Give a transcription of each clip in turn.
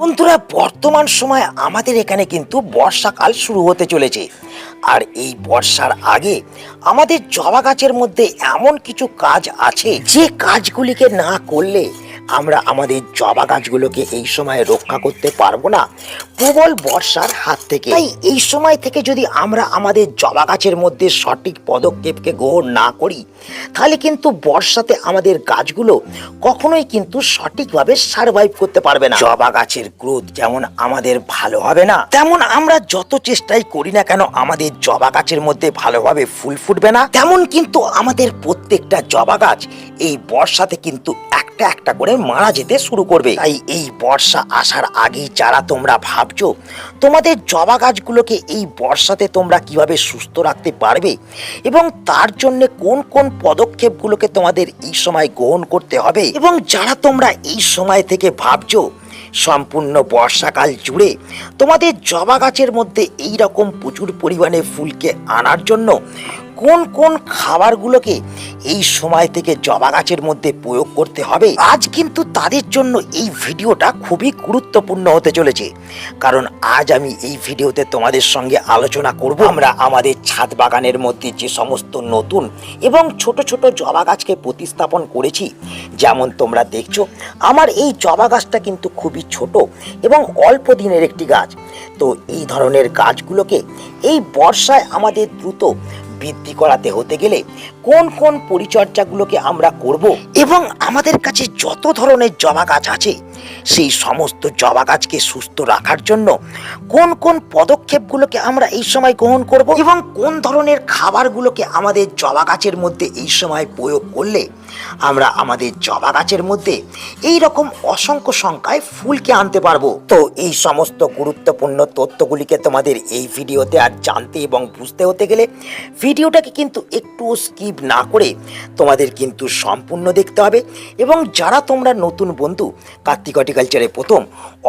বন্ধুরা, বর্তমান সময় আমাদের এখানে কিন্তু বর্ষাকাল শুরু হতে চলেছে। আর এই বর্ষার আগে আমাদের জবা গাছের মধ্যে এমন কিছু কাজ আছে, যে কাজগুলিকে না করলে আমরা আমাদের জবা গাছগুলোকে এই সময় রক্ষা করতে পারব না। প্রবল বর্ষার হাত থেকে। তাই এই সময় থেকে যদি আমরা আমাদের জবা গাছের মধ্যে সঠিক পদক্ষেপকে গ্রহণ না করি, তাহলে কিন্তু বর্ষাতে আমাদের গাছগুলো কখনোই কিন্তু সঠিকভাবে সার্ভাইভ করতে পারবে না। জবা গাছের গ্রোথ যেমন আমাদের ভালো হবে না, তেমন আমরা যত চেষ্টাই করি না কেন আমাদের জবা গাছের মধ্যে ভালোভাবে ফুল ফুটবে না। তেমন কিন্তু আমাদের প্রত্যেকটা জবা গাছ এই বর্ষাতে কিন্তু একটা একটা করে মারা যেতে শুরু করবে। তাই এই বর্ষা আসার আগেই যারা তোমরা ভাবছ, তোমাদের জবা গাছগুলোকে এই বর্ষাতে তোমরা কীভাবে সুস্থ রাখতে পারবে এবং তার জন্য কোন কোন পদক্ষেপগুলোকে তোমাদের এই সময় গ্রহণ করতে হবে এবং যারা তোমরা এই সময় থেকে ভাবছ, সম্পূর্ণ বর্ষাকাল জুড়ে তোমাদের জবা গাছের মধ্যে এই রকম প্রচুর পরিমাণে ফুলকে আনার জন্য কোন কোন খাবারগুলোকে এই সময় থেকে জবা গাছের মধ্যে প্রয়োগ করতে হবে? আজ কিন্তু তাদের জন্য এই ভিডিওটা খুবই গুরুত্বপূর্ণ হতে চলেছে। কারণ আজ আমি এই ভিডিওতে তোমাদের সঙ্গে আলোচনা করব। আমরা আমাদের ছাদ বাগানের মধ্যে যে সমস্ত নতুন এবং ছোট ছোট জবা গাছকে প্রতিস্থাপন করেছি, যেমন তোমরা দেখছ, আমার এই জবা গাছটা কিন্তু খুবই ছোট এবং অল্প দিনের একটি গাছ। তো এই ধরনের গাছগুলোকে এই বর্ষায় আমাদের দ্রুত বৃদ্ধি করাতে হতে গেলে কোন কোন পরিচর্যাগুলোকে আমরা করব? এবং আমাদের কাছে যত ধরনের জবা গাছ আছে সেই সমস্ত জবা গাছকে সুস্থ রাখার জন্য কোন কোন পদক্ষেপগুলোকে আমরা এই সময় গ্রহণ করব এবং কোন ধরনের খাবারগুলোকে আমাদের জবা গাছের মধ্যে এই সময় প্রয়োগ করলে আমরা আমাদের জবা গাছের মধ্যে এই রকম অসংখ্য সংখ্যায় ফুলকে আনতে পারব? তো এই সমস্ত গুরুত্বপূর্ণ তথ্যগুলিকে তোমাদের এই ভিডিওতে আর জানতে এবং বুঝতে হতে গেলে ভিডিওটাকে কিন্তু একটু স্কিপ না করে তোমাদের কিন্তু সম্পূর্ণ দেখতে হবে এবং যারা তোমরা নতুন বন্ধু, কার্তিক হর্টিকালচারে প্রথম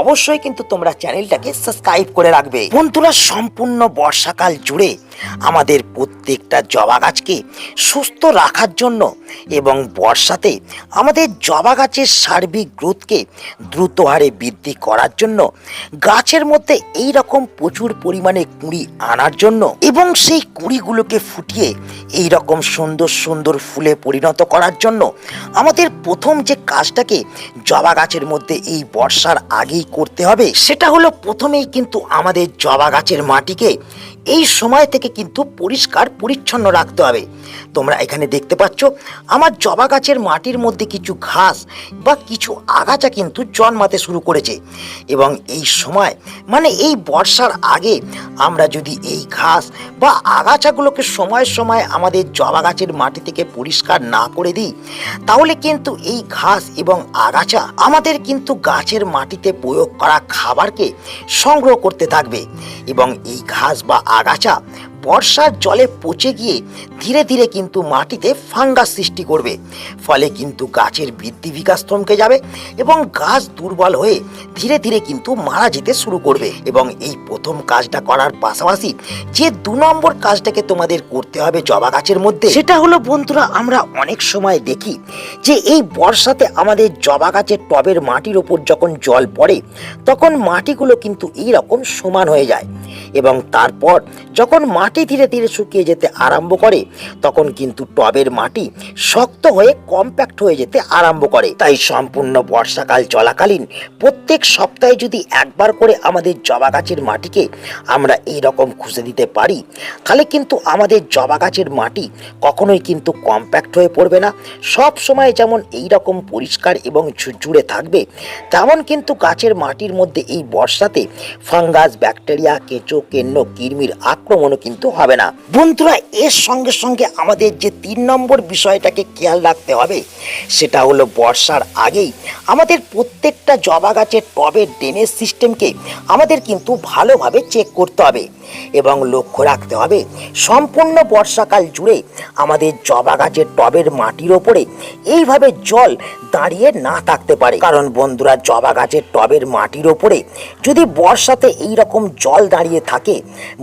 অবশ্যই কিন্তু তোমরা চ্যানেলটাকে সাবস্ক্রাইব করে রাখবে। বন্ধুরা সম্পূর্ণ বর্ষাকাল জুড়ে আমাদের প্রত্যেকটা জবা গাছকে সুস্থ রাখার জন্য এবং বর্ষাতে আমাদের জবা গাছের সার্বিক গ্রোথকে দ্রুত হারে বৃদ্ধি করার জন্য গাছের মধ্যে এই রকম প্রচুর পরিমাণে কুঁড়ি আনার জন্য এবং সেই কুঁড়িগুলোকে ফুটিয়ে এই রকম সুন্দর সুন্দর ফুলে পরিণত করার জন্য আমাদের প্রথম যে কাজটাকে জবা গাছের মধ্যে এই বর্ষার আগেই করতে হবে, সেটা হলো প্রথমেই কিন্তু আমাদের জবা গাছের মাটিকে এই সময় থেকে কিন্তু পরিষ্কার, পরিচ্ছন্ন রাখতে হবে। তোমরা এখানে দেখতে পাচ্ছ, আমার জবা গাছের মাটির মধ্যে কিছু ঘাস বা কিছু আগাছা কিন্তু জন্মাতে শুরু করেছে। এবং এই সময় মানে এই বর্ষার আগে আমরা যদি এই ঘাস বা আগাছাগুলোকে সময় সময় আমাদের জবা গাছের মাটি থেকে পরিষ্কার না করে দিই, তাহলে কিন্তু এই ঘাস এবং আগাছা আমাদের কিন্তু গাছের মাটিতে প্রয়োগ করা খাবারকে সংগ্রহ করতে থাকবে। এবং এই ঘাস বা আগাছা বর্ষার জলে পচে গিয়ে ধীরে ধীরে কিন্তু মাটিতে ফাঙ্গাস সৃষ্টি করবে। ফলে কিন্তু গাছের বৃদ্ধি বিকাশ থমকে যাবে এবং গাছ দুর্বল হয়ে ধীরে ধীরে কিন্তু মারা যেতে শুরু করবে। এবং এই প্রথম কাজটা করার পাশাপাশি যে দু নম্বর কাজটাকে তোমাদের করতে হবে জবা গাছের মধ্যে, সেটা হলো বন্ধুরা আমরা অনেক সময় দেখি যে এই বর্ষাতে আমাদের জবা গাছের টবের মাটির ওপর যখন জল পড়ে, তখন মাটিগুলো কিন্তু এই রকম সমান হয়ে যায়। এবং তারপর যখন মাটি ধীরে ধীরে শুকিয়ে যেতে আরম্ভ করে তখন কিন্তু টবের মাটি শক্ত হয়ে কম্প্যাক্ট হয়ে যেতে আরম্ভ করে। তাই সম্পূর্ণ বর্ষাকাল চলাকালীন প্রত্যেক সপ্তাহে যদি একবার করে আমাদের জবা গাছের মাটিকে আমরা এই রকম খুঁজে দিতে পারি, তাহলে কিন্তু আমাদের জবা গাছের মাটি কখনোই কিন্তু কম্প্যাক্ট হয়ে পড়বে না। সব সময় যেমন এই রকম পরিষ্কার এবং ঝুরঝুরে থাকবে, তেমন কিন্তু গাছের মাটির মধ্যে এই বর্ষাতে ফাঙ্গাস, ব্যাকটেরিয়া, কেঁচো, কেন্ন, কৃমির আক্রমণও কিন্তু হবে না। বন্ধুরা, এর সঙ্গে সঙ্গে আমাদের যে তিন নম্বর বিষয়টাকে খেয়াল রাখতে হবে, সেটা হলো বর্ষার আগেই আমাদের প্রত্যেকটা জবা গাছের টবের ড্রেনেজ সিস্টেমকে আমাদের কিন্তু ভালোভাবে চেক করতে হবে এবং লক্ষ্য রাখতে হবে সম্পূর্ণ বর্ষাকাল জুড়ে আমাদের জবা গাছের টবের মাটির ওপরে এইভাবে জল দাঁড়িয়ে না থাকতে পারে। কারণ বন্ধুরা, জবা গাছের টবের মাটির ওপরে যদি বর্ষাতে এই রকম জল দাঁড়িয়ে থাকে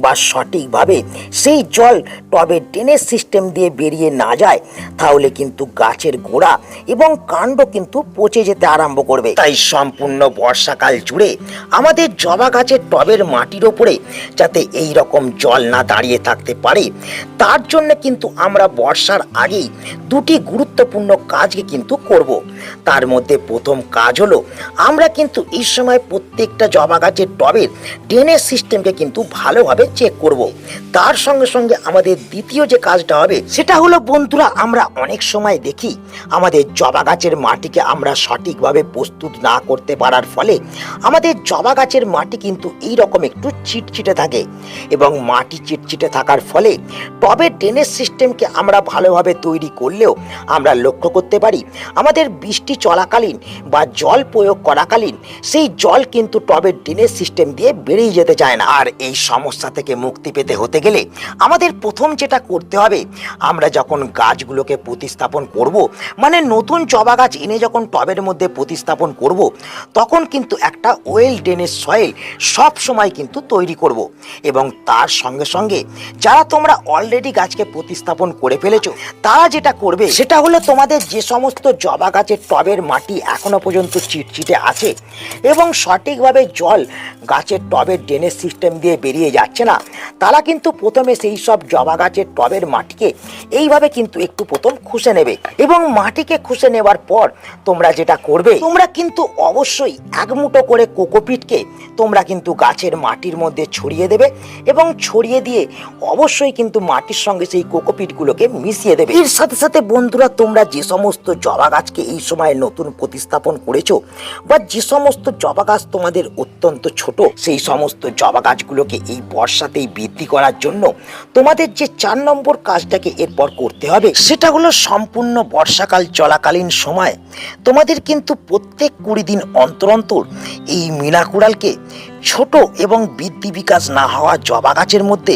বা সঠিকভাবে সেই জল টবের ড্রেনেজ সিস্টেম দিয়ে বেরিয়ে না যায়, তাহলে কিন্তু গাছের গোড়া এবং কাণ্ড কিন্তু পচে যেতে আরম্ভ করবে। তাই সম্পূর্ণ বর্ষাকাল জুড়ে আমাদের জবা গাছের টবের মাটির ওপরে যাতে এই রকম জল না দাঁড়িয়ে থাকতে পারে, তার জন্য কিন্তু আমরা বর্ষার আগেই দুটি গুরুত্বপূর্ণ কাজকে কিন্তু করব। তার মধ্যে প্রথম কাজ হলো, আমরা কিন্তু এই সময় প্রত্যেকটা জবা গাছের টবের ড্রেনেজ সিস্টেমকে কিন্তু ভালোভাবে চেক করব। তার সঙ্গে সঙ্গে আমাদের দ্বিতীয় যে কাজটা হবে। সেটা হলো, বন্ধুরা, আমরা অনেক সময় দেখি, আমাদের জবা গাছের মাটিকে আমরা সঠিকভাবে প্রস্তুত না করতে পারার ফলে আমাদের জবা গাছের মাটি কিন্তু এই রকম একটু চিটচিটে থাকে এবং মাটি চিটচিটে থাকার ফলে টবের ড্রেনেজ সিস্টেমকে আমরা ভালোভাবে তৈরি করলেও আমরা লক্ষ্য করতে পারি, আমাদের বৃষ্টি চলাকালীন বা জল প্রয়োগ করাকালীন সেই জল কিন্তু টবের ড্রেনেজ সিস্টেম দিয়ে বেরিয়ে যেতে চায় না। আর এই সমস্যা থেকে মুক্তি পেতে হতে গেলে আমাদের প্রথম যেটা করতে হবে। আমরা যখন গাছগুলোকে প্রতিস্থাপন করব মানে নতুন জবা গাছ এনে যখন টবের মধ্যে প্রতিস্থাপন করব, তখন কিন্তু একটা ওয়েল ড্রেনেজ সয়েল সব সময় কিন্তু তৈরি করব। এবং তার সঙ্গে সঙ্গে যারা তোমরা অলরেডি গাছকে প্রতিস্থাপন করে ফেলেছো, তারা যেটা করবে, সেটা হলো তোমাদের যে সমস্ত জবা গাছের টবের মাটি এখনও পর্যন্ত চিটচিটে আছে এবং সঠিকভাবে জল গাছের টবের ড্রেনেজ সিস্টেম দিয়ে বেরিয়ে যাচ্ছে না, তারা কিন্তু প্রথমে সেই সব জবা গাছের টবের মাটিকে, এইভাবে কিন্তু একটু প্রথম খুশে নেবে। এবং মাটিকে খুশে নেবার পর তোমরা যেটা করবে, তোমরা কিন্তু অবশ্যই এক মুঠো করে কোকোপিটকে তোমরা কিন্তু গাছের মাটির মধ্যে ছড়িয়ে দেবে এবং ছড়িয়ে দিয়ে অবশ্যই কিন্তু মাটির সঙ্গে সেই কোকোপিটগুলোকে মিশিয়ে দেবে। এর সাথে সাথে বন্ধুরা, তোমরা যে সমস্ত জবা গাছকে এই সময় নতুন প্রতিস্থাপন করেছ বা যে সমস্ত জবা গাছ তোমাদের অত্যন্ত ছোট, সেই সমস্ত জবা গাছগুলোকে এই বর্ষাতেই বৃদ্ধি করার জন্য তোমাদের যে চার নম্বর কাজটাকে এরপর করতে হবে। সেটা হলো সম্পূর্ণ বর্ষাকাল চলাকালীন সময়। তোমাদের কিন্তু প্রত্যেক কুড়ি দিন অন্তর অন্তর এই মিনাকুড়ালকে ছোট এবং বৃদ্ধি বিকাশ না হওয়া জবা গাছের মধ্যে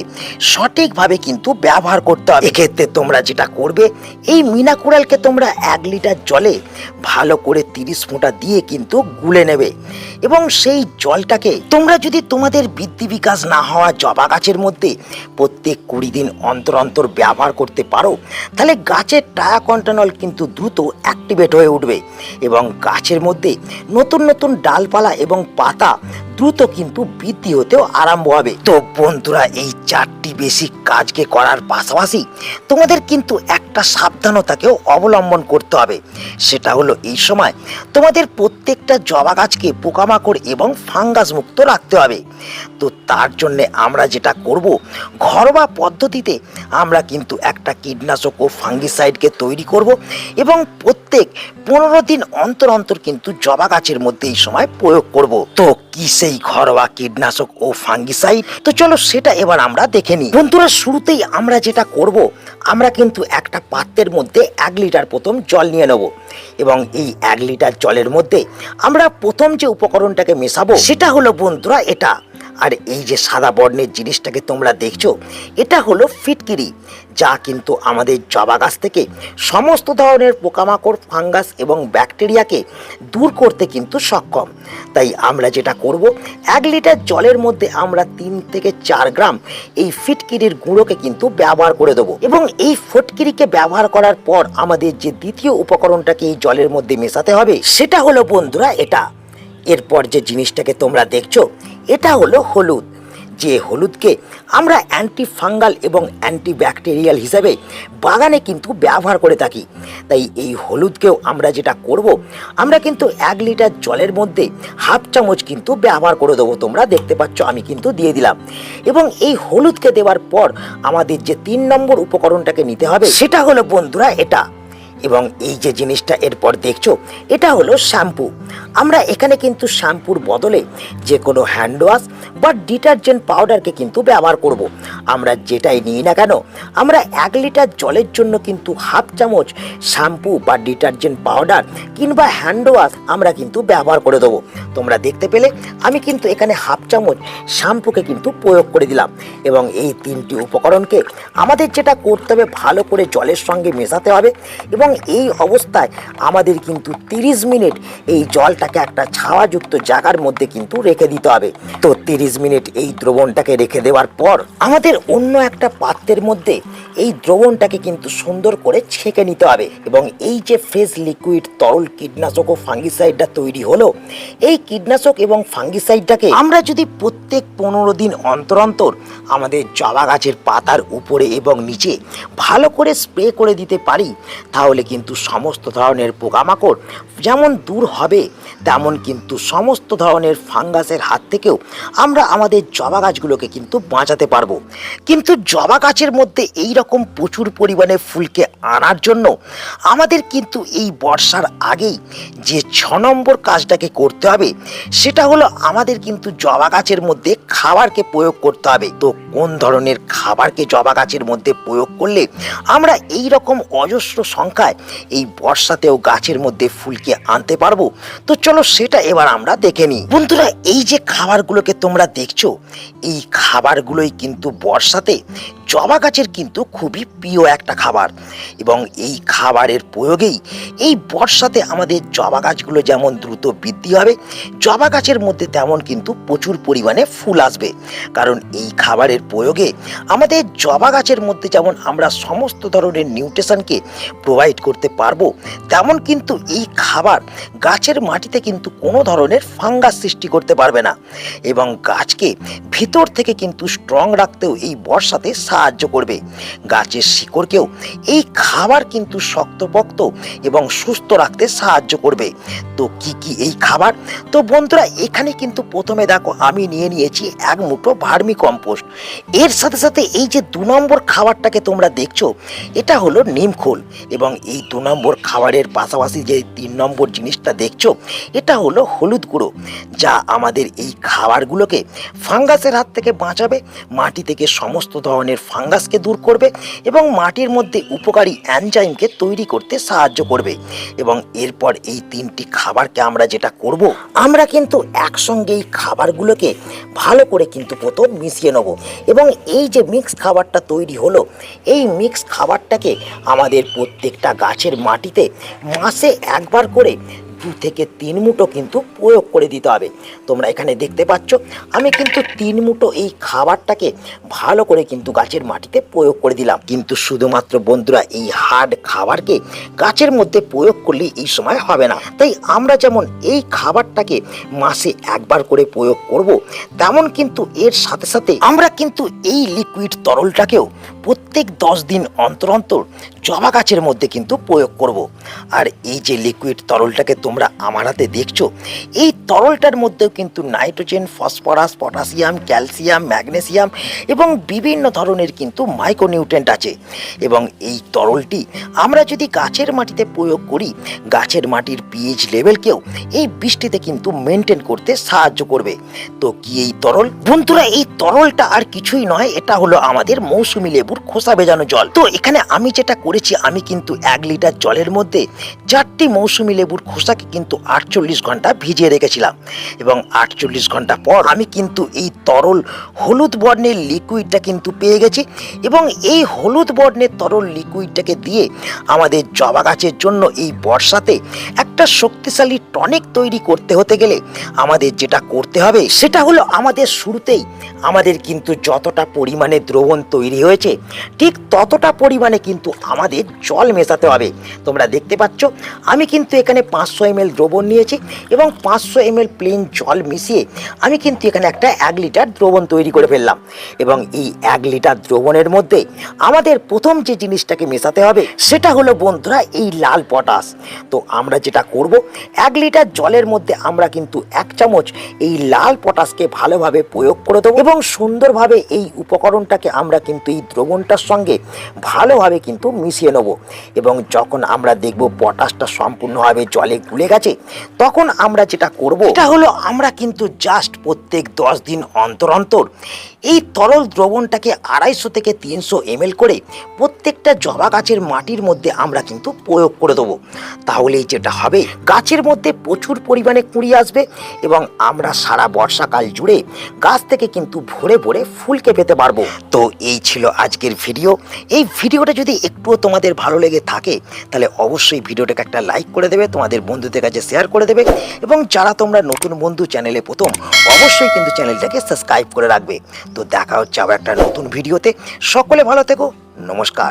সঠিকভাবে কিন্তু ব্যবহার করতে হবে। এক্ষেত্রে তোমরা যেটা করবে, এই মিনা কুড়ালকে তোমরা এক লিটার জলে ভালো করে তিরিশ ফোঁটা দিয়ে কিন্তু গুলে নেবে এবং সেই জলটাকে তোমরা যদি তোমাদের বৃদ্ধি বিকাশ না হওয়া জবা গাছের মধ্যে প্রত্যেক কুড়ি দিন অন্তর অন্তর ব্যবহার করতে পারো, তাহলে গাছের টায়া কন্টানল কিন্তু দ্রুত অ্যাক্টিভেট হয়ে উঠবে এবং গাছের মধ্যে নতুন নতুন ডালপালা এবং পাতা দ্রুত কিন্তু বৃদ্ধি হতেও আরম্ভ হবে। তো বন্ধুরা, এই চারটি বেসিক কাজকে করার পাশাপাশি তোমাদের কিন্তু একটা সাবধানতাকেও অবলম্বন করতে হবে। সেটা হলো এই সময় তোমাদের প্রত্যেকটা জবা গাছকে পোকামাকড় এবং ফাঙ্গাস মুক্ত রাখতে হবে। তো তার জন্যে আমরা যেটা করব, ঘরোয়া পদ্ধতিতে আমরা কিন্তু একটা কীটনাশক ও ফাঙ্গিসাইডকে তৈরি করব এবং প্রত্যেক পনেরো দিন অন্তর অন্তর কিন্তু জবা গাছের মধ্যে এই সময় প্রয়োগ করব। তো কি সেই ঘরোয়া কীটনাশক ও ফাঙ্গিসাইড। তো চলো সেটা এবার আমরা দেখে নিই। বন্ধুরা, শুরুতেই আমরা যেটা করব, আমরা কিন্তু একটা পাত্রের মধ্যে এক লিটার প্রথম জল নিয়ে নেব এবং এই এক লিটার জলের মধ্যে আমরা প্রথম যে উপকরণটাকে মেশাবো, সেটা হলো বন্ধুরা এটা। আর এই যে সাদা বর্ণের জিনিসটাকে তোমরা দেখছ, এটা হলো ফিটকিরি, যা কিন্তু আমাদের জবা গাছ থেকে সমস্ত ধরনের পোকামাকড়, ফাঙ্গাস এবং ব্যাকটেরিয়াকে দূর করতে কিন্তু সক্ষম। তাই আমরা যেটা করব, এক লিটার জলের মধ্যে আমরা তিন থেকে চার গ্রাম এই ফিটকিরির গুঁড়োকে কিন্তু ব্যবহার করে দেবো এবং এই ফটকিরিকে ব্যবহার করার পর আমাদের যে দ্বিতীয় উপকরণটাকে এই জলের মধ্যে মেশাতে হবে, সেটা হলো বন্ধুরা এটা। এরপর যে জিনিসটাকে তোমরা দেখছ, এটা হলো হলুদ। যে হলুদকে আমরা অ্যান্টি ফাঙ্গাল এবং অ্যান্টি ব্যাকটেরিয়াল হিসাবে বাগানে কিন্তু ব্যবহার করে থাকি। তাই এই হলুদকেও আমরা যেটা করব, আমরা কিন্তু এক লিটার জলের মধ্যে হাফ চামচ কিন্তু ব্যবহার করে দেবো। তোমরা দেখতে পাচ্ছ, আমি কিন্তু দিয়ে দিলাম। এবং এই হলুদকে দেওয়ার পর আমাদের যে তিন নম্বর উপকরণটাকে নিতে হবে, সেটা হলো বন্ধুরা এটা। এবং এই যে জিনিসটা এরপর দেখছ, এটা হলো শ্যাম্পু আমরা এখানে কিন্তু শ্যাম্পুর বদলে যে কোনো হ্যান্ড ওয়াশ বা ডিটারজেন্ট পাউডারকে কিন্তু ব্যবহার করব। আমরা যেটাই নিই না কেন, আমরা এক লিটার জলের জন্য কিন্তু হাফ চামচ শ্যাম্পু বা ডিটারজেন্ট পাউডার কিংবা হ্যান্ড ওয়াশ আমরা কিন্তু ব্যবহার করে দেবো তোমরা দেখতে পেলে, আমি কিন্তু এখানে হাফ চামচ শ্যাম্পুকে কিন্তু প্রয়োগ করে দিলাম এবং এই তিনটি উপকরণকে আমাদের যেটা করতে হবে, ভালো করে জলের সঙ্গে মেশাতে হবে এবং এই অবস্থায় আমাদের কিন্তু তিরিশ মিনিট এই জলটাকে একটা ছাওয়াযুক্ত জায়গার মধ্যে কিন্তু রেখে দিতে হবে। তো তিরিশ মিনিট এই দ্রবণটাকে রেখে দেওয়ার পর আমাদের অন্য একটা পাত্রের মধ্যে এই দ্রবণটাকে কিন্তু সুন্দর করে ছেঁকে নিতে হবে এবং এই যে ফ্রেশ লিকুইড তরল কীটনাশক ও ফাঙ্গিসাইডটা তৈরি হলো, এই কীটনাশক এবং ফাঙ্গিসাইডটাকে আমরা যদি প্রত্যেক পনেরো দিন অন্তর অন্তর আমাদের জবা গাছের পাতার উপরে এবং নিচে ভালো করে স্প্রে করে দিতে পারি, তাহলে কিন্তু সমস্ত ধরনের পোকামাকড় যেমন দূর হবে, তেমন কিন্তু সমস্ত ধরনের ফাঙ্গাসের হাত থেকেও আমরা আমাদের জবা গাছগুলোকে কিন্তু বাঁচাতে পারব। কিন্তু জবা গাছের মধ্যে এই রকম প্রচুর পরিমাণে ফুলকে আনার জন্য আমাদের কিন্তু এই বর্ষার আগেই যে ছ নম্বর কাজটাকে করতে হবে, সেটা হলো আমাদের কিন্তু জবা গাছের মধ্যে খাবারকে প্রয়োগ করতে হবে। তো কোন ধরনের খাবারকে জবা গাছের মধ্যে প্রয়োগ করলে আমরা এই রকম অজস্র সংখ্যায় এই বর্ষাতেও গাছের মধ্যে ফুলকে আনতে পারব? তো চলো সেটা এবার আমরা দেখে নিই। বন্ধুরা, এই যে খাবারগুলোকে তোমরা দেখছ, এই খাবারগুলোই কিন্তু বর্ষাতে জবা গাছের কিন্তু খুবই প্রিয় একটা খাবার। এবং এই খাবারের প্রয়োগেই এই বর্ষাতে আমাদের জবা গাছগুলো যেমন দ্রুত বৃদ্ধি হবে, জবা গাছের মধ্যে তেমন কিন্তু প্রচুর পরিমাণে ফুল আসবে। কারণ এই খাবারের প্রয়োগে আমাদের জবা গাছের মধ্যে যেমন আমরা সমস্ত ধরনের নিউট্রিশনকে প্রোভাইড করতে পারব, তেমন কিন্তু এই খাবার গাছের মাটিতে কিন্তু কোনো ধরনের ফাঙ্গাস সৃষ্টি করতে পারবে না। এবং গাছকে ভিতর থেকে কিন্তু স্ট্রং রাখতেও এই বর্ষাতে সাহায্য করবে। গাছের শিকড়কেও এই খাবার কিন্তু শক্তপোক্ত এবং সুস্থ রাখতে সাহায্য করবে। তো কি কি এই খাবার? তো বন্ধুরা, এখানে কিন্তু প্রথমে দেখো আমি নিয়ে নিয়েছি এক মুঠো ভার্মি কম্পোস্ট। এর সাথে সাথে এই যে দু নম্বর খাবারটাকে তোমরা দেখছ, এটা হলো নিমখোল এবং এই দু নম্বর খাবারের পাশাপাশি যে তিন নম্বর জিনিসটা দেখছ, এটা হলো হলুদ গুঁড়ো, যা আমাদের এই খাবারগুলোকে ফাঙ্গাসের হাত থেকে বাঁচাবে, মাটি থেকে সমস্ত ধরনের ফাঙ্গাসকে দূর করবে এবং মাটির মধ্যে উপকারী অ্যানজাইমকে তৈরি করতে সাহায্য করবে। এবং এরপর এই তিনটি খাবারকে আমরা যেটা করব, আমরা কিন্তু একসঙ্গে এই খাবারগুলোকে ভালো করে কিন্তু প্রথম মিশিয়ে নেব। এবং এই যে মিক্স খাবারটা তৈরি হলো, এই মিক্স খাবারটাকে আমাদের প্রত্যেকটা গাছের মাটিতে মাসে একবার করে দু থেকে তিন মুঠো কিন্তু প্রয়োগ করে দিতে হবে। তোমরা এখানে দেখতে পাচ্ছ, আমি কিন্তু তিন মুঠো এই খাবারটাকে ভালো করে কিন্তু গাছের মাটিতে প্রয়োগ করে দিলাম। কিন্তু শুধুমাত্র বন্ধুরা, এই হার্ড খাবারকে গাছের মধ্যে প্রয়োগ করলে এই সময় হবে না। তাই আমরা যেমন এই খাবারটাকে মাসে একবার করে প্রয়োগ করব, তেমন কিন্তু এর সাথে সাথে আমরা কিন্তু এই লিকুইড তরলটাকেও প্রত্যেক দশ দিন অন্তর অন্তর জবা গাছের মধ্যে কিন্তু প্রয়োগ করব। আর এই যে লিকুইড তরলটাকে তোমরা আমার হাতে দেখছ, এই তরলটার মধ্যেও কিন্তু nitrogen phosphorus potassium calcium magnesium এবং বিভিন্ন ধরনের কিন্তু মাইক্রোনিউট্রেন্ট আছে। এবং এই তরলটি আমরা যদি গাছের মাটিতে প্রয়োগ করি, গাছের মাটির পিএইচ লেভেলকেও এই বৃষ্টিতে কিন্তু মেনটেন করতে সাহায্য করবে। তো কি এই তরল? বন্ধুরা, এই তরলটা আর কিছুই নয়, এটা হলো আমাদের মৌসুমি লেবুর খোসা ভেজানো জল। তো এখানে আমি যেটা করেছি, আমি কিন্তু এক লিটার জলের মধ্যে চারটি মৌসুমি লেবুর খোসাকে কিন্তু আটচল্লিশ ঘণ্টা ভিজিয়ে রেখেছিলাম। এবং আটচল্লিশ ঘণ্টা পর আমি কিন্তু এই তরল হলুদ বর্ণের লিকুইডটা কিন্তু পেয়ে গেছি এবং এই হলুদ বর্ণের তরল লিকুইডটাকে দিয়ে আমাদের জবা গাছের জন্য এই বর্ষাতে একটা শক্তিশালী টনিক তৈরি করতে হতে গেলে আমাদের যেটা করতে হবে সেটা হলো আমাদের শুরুতেই আমাদের কিন্তু যতটা পরিমাণে দ্রবণ তৈরি হয়েছে, ঠিক ততটা পরিমাণে কিন্তু জল মেশাতে হবে। তোমরা দেখতে পাচ্ছ, আমি কিন্তু এখানে পাঁচশো এম দ্রবণ নিয়েছি এবং পাঁচশো এম প্লেন জল মিশিয়ে আমি কিন্তু এখানে একটা এক লিটার দ্রবণ তৈরি করে ফেললাম। এবং এই এক লিটার দ্রবণের মধ্যে আমাদের প্রথম যে জিনিসটাকে মেশাতে হবে সেটা হলো বন্ধুরা এই লাল পটাশ। তো আমরা যেটা করব, এক লিটার জলের মধ্যে আমরা কিন্তু এক চামচ এই লাল পটাশকে ভালোভাবে প্রয়োগ করে দেবো এবং সুন্দরভাবে এই উপকরণটাকে আমরা কিন্তু এই দ্রবণটার সঙ্গে ভালোভাবে কিন্তু মিশিয়ে নেব। এবং যখন আমরা দেখব পটাশটা সম্পূর্ণভাবে জলে গুলে গেছে তখন আমরা যেটা করব এটা হলো আমরা কিন্তু জাস্ট প্রত্যেক দশ দিন অন্তর অন্তর এই তরল দ্রবণটাকে আড়াইশো থেকে তিনশো এমএল করে প্রত্যেকটা জবা গাছের মাটির মধ্যে আমরা কিন্তু প্রয়োগ করে দেবো। তাহলেই যেটা হবে গাছের মধ্যে প্রচুর পরিমাণে কুঁড়ি আসবে এবং আমরা সারা বর্ষাকাল জুড়ে গাছ থেকে কিন্তু ভরে ভরে ফুলকে পেতে পারব। তো এই ছিল আজকের ভিডিও এই ভিডিওটা যদি একটুও তোমাদের ভালো লেগে থাকে, তাহলে অবশ্যই ভিডিওটাকে একটা লাইক করে দেবে, তোমাদের বন্ধুদের কাছে শেয়ার করে দেবে এবং যারা তোমরা নতুন বন্ধু চ্যানেলে প্রথম, অবশ্যই কিন্তু চ্যানেলটাকে সাবস্ক্রাইব করে রাখবে। তো দেখা হচ্ছে আবার একটা নতুন ভিডিওতে। সকলে ভালো থেকো, নমস্কার।